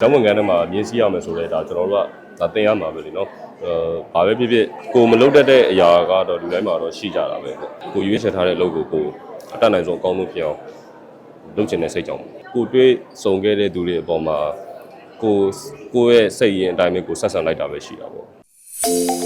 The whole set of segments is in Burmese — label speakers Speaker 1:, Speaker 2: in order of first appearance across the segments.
Speaker 1: ကျောင်းဝန်ကန်းထဲမှာမြင်းစည်းရမယ်ဆိုတော့ဒါကျွန်တော်တို့ကဒါသင်ရမှာပဲလေနော်အဲဘာပဲဖြစ်ဖြစ်ကိုမလုပ်တတ်တဲ့အရာကတော့လူတိုင်းမှာတော့ရှိကြတာပဲပေါ့ကိုရွေးချယ်ထားတဲ့အလုပ်ကိုကိုအတတ်နိုင်ဆုံးအကောင်းဆုံးဖြစ်အောင်လုပ်ချင်တဲ့စိတ်ကြောင့်ကိုတွေးစုံခဲ့တဲ့သူတွေအပေါ်မှာကိုကိုရဲ့စိတ်ရင်အတိုင်းပဲကိုဆက်ဆံလိုက်တာပဲရှိတာပေါ့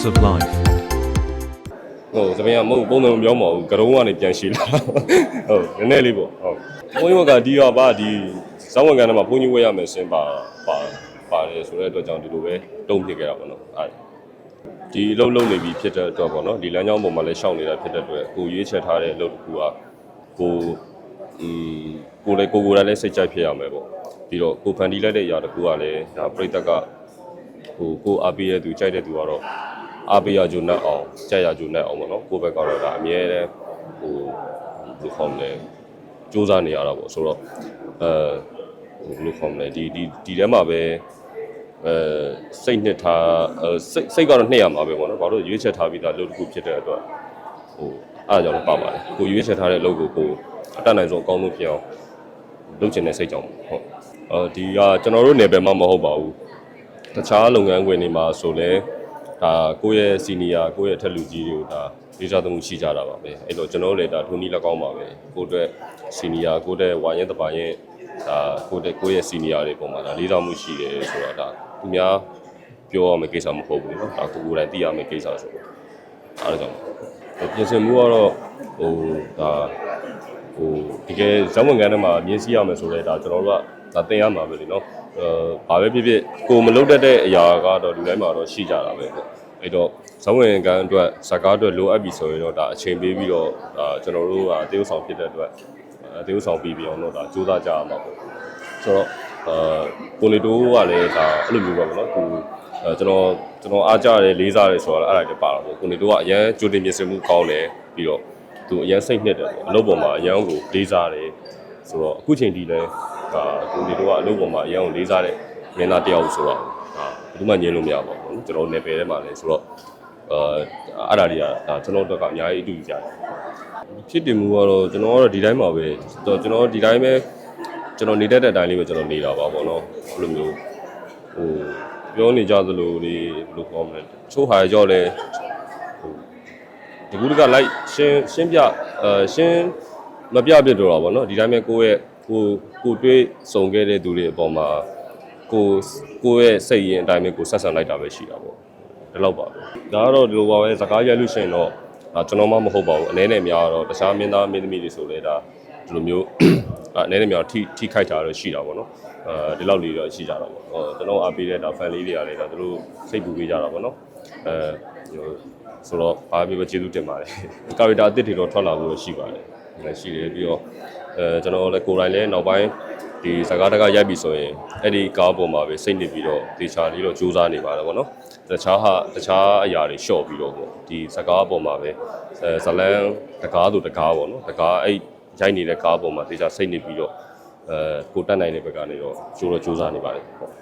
Speaker 2: spice of life.
Speaker 1: ဟိုသမီးကမဟုတ်ပုံမှန်မပြောမဟုတ်ဘူးကရုံးကနေပြန်ရှိလာဟုတ်နည်းနည်းလေးပေါ့ဟုတ်ဘုန်းကြီးကဒီကပါဒီဇောင်းဝန်ကန်းထဲမှာဘုန်းကြီးဝဲရမယ်စင်ပါပါပါတယ်ဆိုတဲ့အတွက်ကြောင့်ဒီလိုပဲတုံ့ဖြစ်ခဲ့တာပေါ့နော်အဲဒီအလုပ်လုပ်နေပြီဖြစ်တဲ့အတွက်ပေါ့နော်ဒီလမ်းကြောင်းပေါ်မှာလည်းရှောင်နေတာဖြစ်တဲ့အတွက်ကိုရွေးချယ်ထားတဲ့အလုပ်တစ်ခုကကိုอืมကိုလည်းကိုကိုယ်တိုင်လည်းစိတ်ကြိုက်ဖြစ်ရမယ်ပေါ့ပြီးတော့ကိုဖန်တီးလိုက်တဲ့အရာတစ်ခုကလည်းဒါပြိတ္တကဟိုကိုအားပေးတဲ့သူကြိုက်တဲ့သူကတော့ အားပေးရကြုံနဲ့အောင်ကြိုက်ရကြုံနဲ့အောင်ပေါ့နော်ကိုယ့်ဘက်ကတော့ဒါအမြဲတမ်းဟိုဘယ်လိုခေါ်မလဲစူးစမ်းနေရတာပေါ့ဆိုတော့အဲဟိုဘယ်လိုခေါ်မလဲဒီဒီဒီထဲမှာပဲအဲစိတ်နှစ်ထားအဲစိတ်စိတ်ကတော့နှစ်ရမှာပဲပေါ့နော်ဘာလို့ရွေးချက်ထားပြီးသားလုပ်တစ်ခုဖြစ်တဲ့အတွက်ဟိုအားကြောင့်လည်းပါပါတယ်ကိုရွေးချက်ထားတဲ့လုပ်ကိုကိုအတတ်နိုင်ဆုံးအကောင်းဆုံးဖြစ်အောင်လုပ်ချင်တဲ့စိတ်ကြောင့်ပေါ့ဟုတ်အဲဒီကကျွန်တော်တို့နယ်ပယ်မှာမဟုတ်ပါဘူးတခြားလုပ်ငန်းခွင်တွေမှာဆိုလဲ ဒါကိုယ့်ရဲ့စီနီယာကိုယ့်ရဲ့အထက်လူကြီးတွေကိုဒါလေးစားသမှုရှိကြတာပါပဲအဲ့တော့ကျွန်တော်တို့လည်းဒါထုံးနီးလက်ကောင်းပါပဲကိုယ့်အတွက်စီနီယာကိုယ့်တဲ့ဝါရင်တပါရင်ဒါကိုယ့်တဲ့ကိုယ့်ရဲ့စီနီယာတွေပုံမှာဒါလေးစားမှုရှိတယ်ဆိုတော့ဒါသူများပြောရမယ့်ကိစ္စမဟုတ်ဘူးเนาะဒါကိုယ်ကိုယ်တိုင်သိရမယ့်ကိစ္စဆိုတော့အားကြောင့်ပြင်ဆင်မှုကတော့ဟိုဒါ ဟိုတကယ်ဇောင်းဝန်ကန်းထဲမှာမြင်စီရမယ်ဆိုတော့ဒါကျွန်တော်တို့ကဒါသင်ရမှာပဲလေနော်အဲဘာပဲဖြစ်ဖြစ်ကိုမလုပ်တတ်တဲ့အရာကတော့လူတိုင်းမှာတော့ရှိကြတာပဲပေါ့အဲ့တော့ဇောင်းဝင်ကန်းအတွက်ဇကားအတွက်လိုအပ်ပြီဆိုရင်တော့ဒါအချိန်ပေးပြီးတော့ဒါကျွန်တော်တို့ကတေးဥဆောင်ဖြစ်တဲ့အတွက်တေးဥဆောင်ပြီးပြီးအောင်တော့ဒါစူးစမ်းကြရမှာပေါ့ဆိုတော့အာကိုလီတိုးကလည်းဒါအဲ့လိုမျိုးပဲပေါ့နော်ကိုကျွန်တော်ကျွန်တော်အားကြရဲလေးစားရဲဆိုတော့အဲ့ဒါလည်းပါတာပေါ့ကိုလီတိုးကအရန်ကြိုတင်ပြင်ဆင်မှုကောင်းတယ်ပြီးတော့ သူအရန်စိတ်နှစ်တယ်ပေါ့အလုပ်ပေါ်မှာအရန်ကိုလေးစားတယ်ဆိုတော့အခုချိန်ထိလည်းဒါကိုနေတိုးကအလုပ်ပေါ်မှာအရန်ကိုလေးစားတဲ့မင်းသားတယောက်ဆိုတော့ဒါဘယ်သူမှညင်လို့မရပါဘူးနော်ကျွန်တော်နယ်ပယ်ထဲမှာလည်းဆိုတော့အာအဲ့ဒါတွေကဒါကျွန်တော်တို့ကအများကြီးအတူတူကြတယ်ဖြစ်တည်မှုကတော့ကျွန်တော်ကတော့ဒီတိုင်းပါပဲကျွန်တော်ဒီတိုင်းပဲကျွန်တော်နေတတ်တဲ့အတိုင်းလေးပဲကျွန်တော်နေတာပါပေါ့နော်အဲ့လိုမျိုးဟိုပြောနေကြသလိုလေးဘယ်လိုခေါ်မလဲချိုးဟာကြောက်လဲ ဟိုဒီကူတကလိုက်ရှင်းရှင်းပြအဲရှင်းမပြပြတော့တာပေါ့နော်ဒီတိုင်းပဲကိုယ့်ရဲ့ကိုကိုတွေးစုံခဲ့တဲ့သူတွေအပေါ်မှာကိုကိုယ့်ရဲ့စိတ်ရင်အတိုင်းပဲကိုဆက်ဆံလိုက်တာပဲရှိတာပေါ့ဒီလောက်ပါပဲဒါကတော့ဒီလိုပါပဲစကားရိုက်လို့ရှိရင်တော့ဒါကျွန်တော်မှမဟုတ်ပါဘူးအနေနဲ့များတော့တခြားမင်းသားမင်းသမီးတွေဆိုလဲဒါဒီလိုမျိုးအနေနဲ့များထိထိခိုက်တာတော့ရှိတာပေါ့နော်အဲဒီလောက်လေးတော့ရှိကြတာပေါ့ဟောကျွန်တော်အားပေးတဲ့ဒါ fan လေးတွေကလည်းဒါသူတို့စိတ်ပူပေးကြတာပေါ့နော် အဲဟိုဆိုတော့အားပေးပဲကျေးဇူးတင်ပါတယ်ကာရီတာအစ်စ်တွေတော့ထွက်လာလို့ရှိပါတယ်လည်းရှိတယ်ပြီးတော့အဲကျွန်တော်လည်းကိုယ်တိုင်လည်းနောက်ပိုင်းဒီစကားတကားရိုက်ပြီဆိုရင်အဲ့ဒီကားပေါ်မှာပဲစိတ်နေပြီးတော့တေချာလေးတော့စူးစမ်းနေပါတယ်ပေါ့နော်တခြားဟာတခြားအရာတွေရှော့ပြီးတော့ပေါ့ဒီစကားပေါ်မှာပဲအဲဇလန်းတကားဆိုတကားပေါ့နော်တကားအဲ့ရိုက်နေတဲ့ကားပေါ်မှာတေချာစိတ်နေပြီးတော့အဲကိုတက်နိုင်တဲ့ဘက်ကနေတော့ကြိုးတော့စူးစမ်းနေပါတယ်ဟုတ်